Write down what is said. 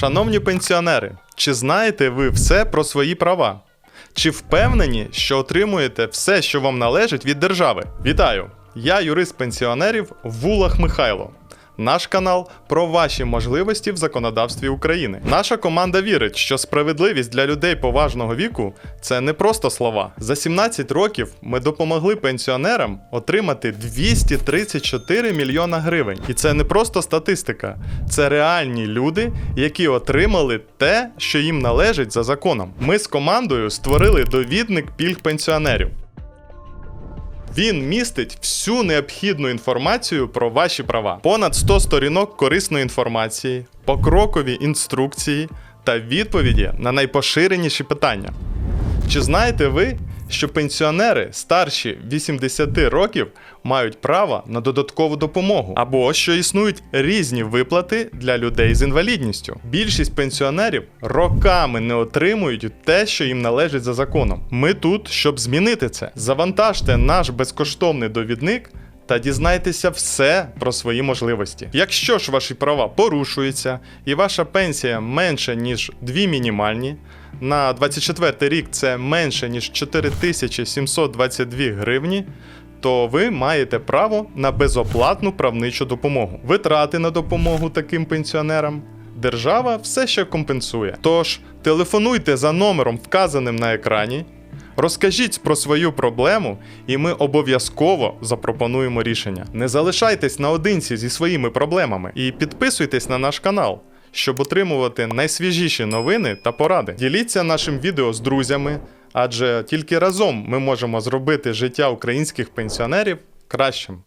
Шановні пенсіонери, чи знаєте ви все про свої права? Чи впевнені, що отримуєте все, що вам належить від держави? Вітаю! Я юрист пенсіонерів Вулах Михайло. Наш канал про ваші можливості в законодавстві України. Наша команда вірить, що справедливість для людей поважного віку це не просто слова. За 17 років ми допомогли пенсіонерам отримати 234 мільйона гривень. І це не просто статистика, це реальні люди, які отримали те, що їм належить за законом. Ми з командою створили довідник пільг пенсіонерів. Він містить всю необхідну інформацію про ваші права. Понад 100 сторінок корисної інформації, покрокові інструкції та відповіді на найпоширеніші питання. Чи знаєте ви, що пенсіонери старші 80 років мають право на додаткову допомогу, або що існують різні виплати для людей з інвалідністю? Більшість пенсіонерів роками не отримують те, що їм належить за законом. Ми тут, щоб змінити це. Завантажте наш безкоштовний довідник. Та дізнайтеся все про свої можливості. Якщо ж ваші права порушуються і ваша пенсія менше ніж дві мінімальні, на 24 рік це менше ніж 4722 гривні, то ви маєте право на безоплатну правничу допомогу. Витрати на допомогу таким пенсіонерам. Держава все ще компенсує. Тож телефонуйте за номером, вказаним на екрані, Розкажіть про свою проблему, і ми обов'язково запропонуємо рішення. Не залишайтесь наодинці зі своїми проблемами і підписуйтесь на наш канал, щоб отримувати найсвіжіші новини та поради. Діліться нашим відео з друзями, адже тільки разом ми можемо зробити життя українських пенсіонерів кращим.